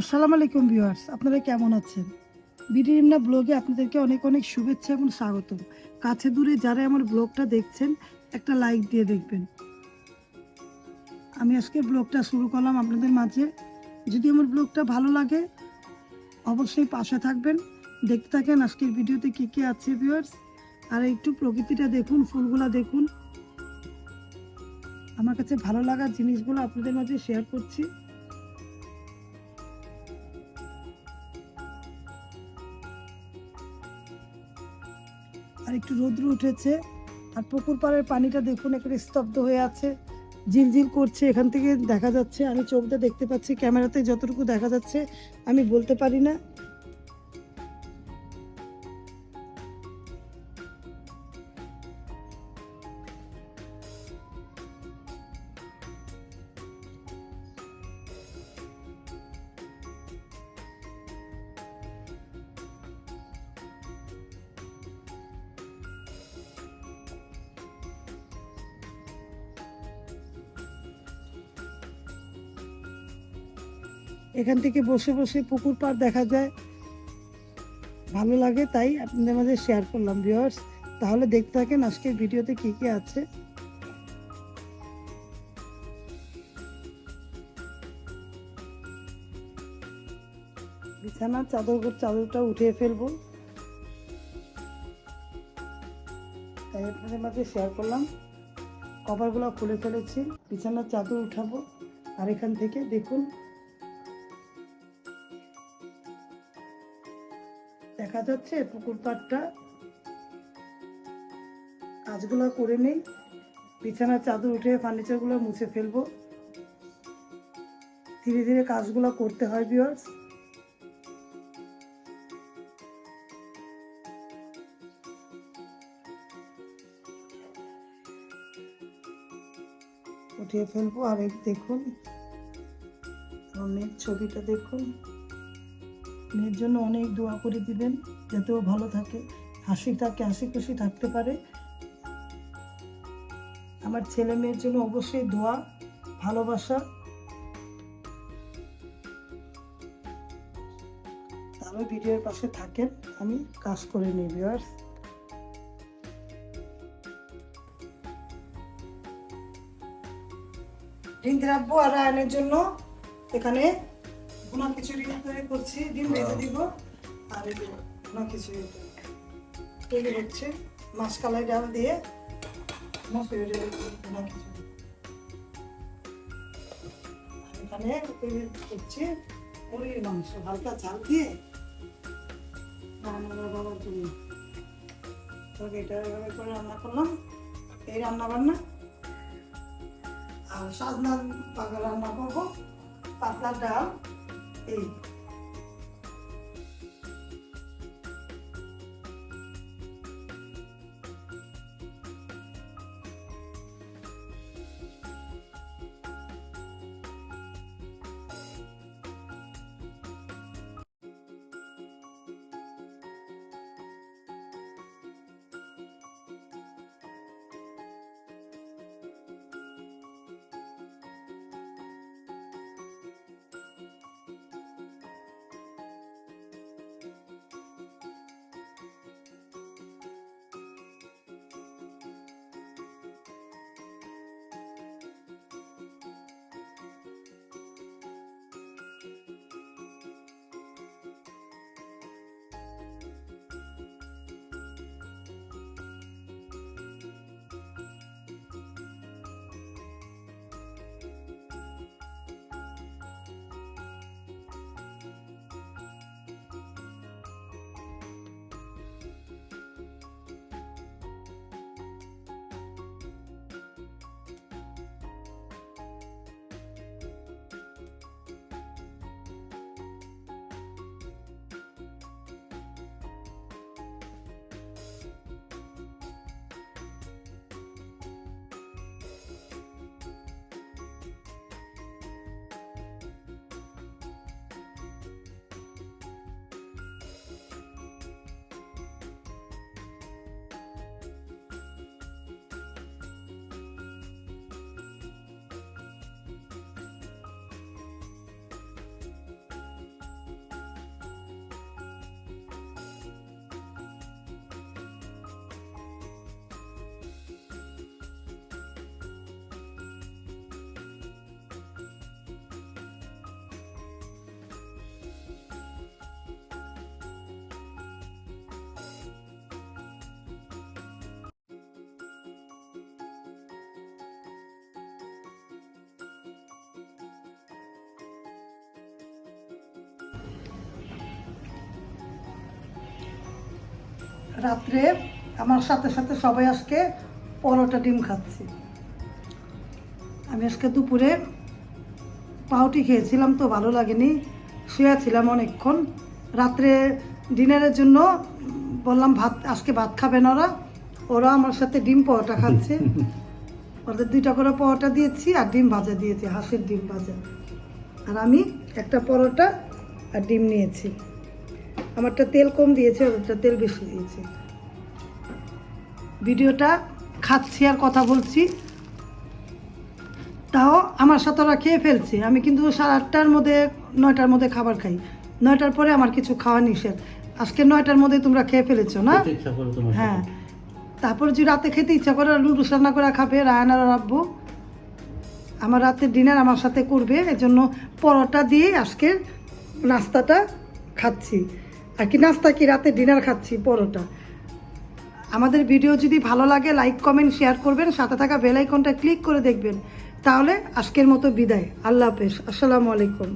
আসসালামু আলাইকুম ভিউয়ার্স, আপনারা কেমন আছেন? বিডিএমনা ব্লগে আপনাদেরকে অনেক অনেক শুভেচ্ছা এবং স্বাগতম। কাছে দূরে যারা আমার ব্লগটা দেখছেন, একটা লাইক দিয়ে দেখবেন। আমি আজকে ব্লগটা শুরু করলাম আপনাদের মাঝে। যদি আমার ব্লগটা ভালো লাগে, অবশ্যই পাশে থাকবেন। দেখতে থাকেন আজকের ভিডিওতে কী কী আছে ভিউয়ার্স। আর একটু প্রকৃতিটা দেখুন, ফুলগুলা দেখুন। আমার কাছে ভালো লাগার জিনিসগুলো আপনাদের মাঝে শেয়ার করছি। আর একটু রৌদ্র উঠেছে। আর পুকুর পাড়ের পানিটা দেখুন এখানে স্তব্ধ হয়ে আছে। ঝিলঝিল করছে, এখান থেকে দেখা যাচ্ছে। আমি চোখটা দেখতে পাচ্ছি, ক্যামেরাতে যতটুকু দেখা যাচ্ছে, আমি বলতে পারি না। এখান থেকে বসে বসে পুকুর পাড় দেখা যায়। ভালো লাগে, তাই আপনাদের মাঝে শেয়ার করলাম ভিউয়ার্স তাহলে দেখতে থাকেন আজকের ভিডিওতে কি কি আছে। বিছানার চাদর চাদরটা উঠিয়ে ফেলব। তাই আপনাদের মাঝে শেয়ার করলাম। কভারগুলো খুলে ফেলেছি, বিছানার চাদর উঠাবো। আর এখান থেকে দেখুন দেখা যাচ্ছে, পুকুর পাড়টা। কাজগুলো করে নেই। বিছানার চাদর উঠে ফার্নিচারগুলো মুছে ফেলব। ধীরে ধীরে কাজগুলো করতে হয় বিয়ার্স উঠিয়ে ফেলব আর দেখুন। অনেক ছবিটা দেখুন। মেয়ের জন্য অনেক দোয়া করে দিবেন যাতে ও ভালো থাকে। হাসি থাকে, হাসি খুশি থাকতে পারে। আমার ছেলে মেয়ের জন্য অবশ্যই দোয়া, ভালোবাসা। তাহলে ভিডিওর পাশে থাকেন, আমি কাজ করে নিই ভিউয়ার্স ডিম রাখব আর আয়নের জন্য এখানে ভুনা খিচুড়ি তৈরি করছি ডিম ভেজে দিব আর এই ভুনা খিচুড়ি তৈরি হচ্ছে। মাছ কালাই ডাল দিয়ে মসুরি ডাল ভুনা খিচুড়ি। এখানে তৈরি করছি মুরগির মাংস। হালকা ঝাল দিয়ে রান্না বাবার জন্য তবে এটা এভাবে করে রান্না করলাম এই রান্না বান্না। আর সাজনা রান্না করব পাতলা ডাল। এই রাত্রে আমার সাথে সাথে সবাই আজকে পরোটা ডিম খাচ্ছি। আমি আজকে দুপুরে পাউটি খেয়েছিলাম তো ভালো লাগেনি। শুয়েছিলাম অনেকক্ষণ। রাত্রে ডিনারের জন্য বললাম ভাত আজকে ভাত খাবে না ওরা। ওরা আমার সাথে ডিম পরোটা খাচ্ছে। ওদের দুইটা করে পরোটা দিয়েছি আর ডিম ভাজা দিয়েছি হাঁসের ডিম ভাজা। আর আমি একটা পরোটা আর ডিম নিয়েছি। আমারটা তেল কম দিয়েছে ওদেরটা তেল বেশি দিয়েছে। ভিডিওটা খাচ্ছি আর কথা বলছি। তাও আমার সাথে ওরা খেয়ে ফেলছে। আমি কিন্তু সাড়ে আটটার মধ্যে নয়টার মধ্যে খাবার খাই। নয়টার পরে আমার কিছু খাওয়া নিষেধ। আজকে নয়টার মধ্যে তোমরা খেয়ে ফেলেছো না? হ্যাঁ। তারপর যে রাতে খেতে ইচ্ছা করে নুডলস রান্না করে খাবে রায়নার রাখব আমার রাতে ডিনার আমার সাথে করবে। এজন্য পরোটা দিয়ে আজকে নাস্তাটা খাচ্ছি। আর কি নাস্তা কি রাতে ডিনার খাচ্ছি, পরোটা। আমাদের ভিডিও যদি ভালো লাগে লাইক কমেন্ট শেয়ার করবেন, সাথে থাকা বেল আইকনটা ক্লিক করে দেখবেন। তাহলে আজকের মতো বিদায়। আল্লাহ হাফেজ। আসসালামু আলাইকুম।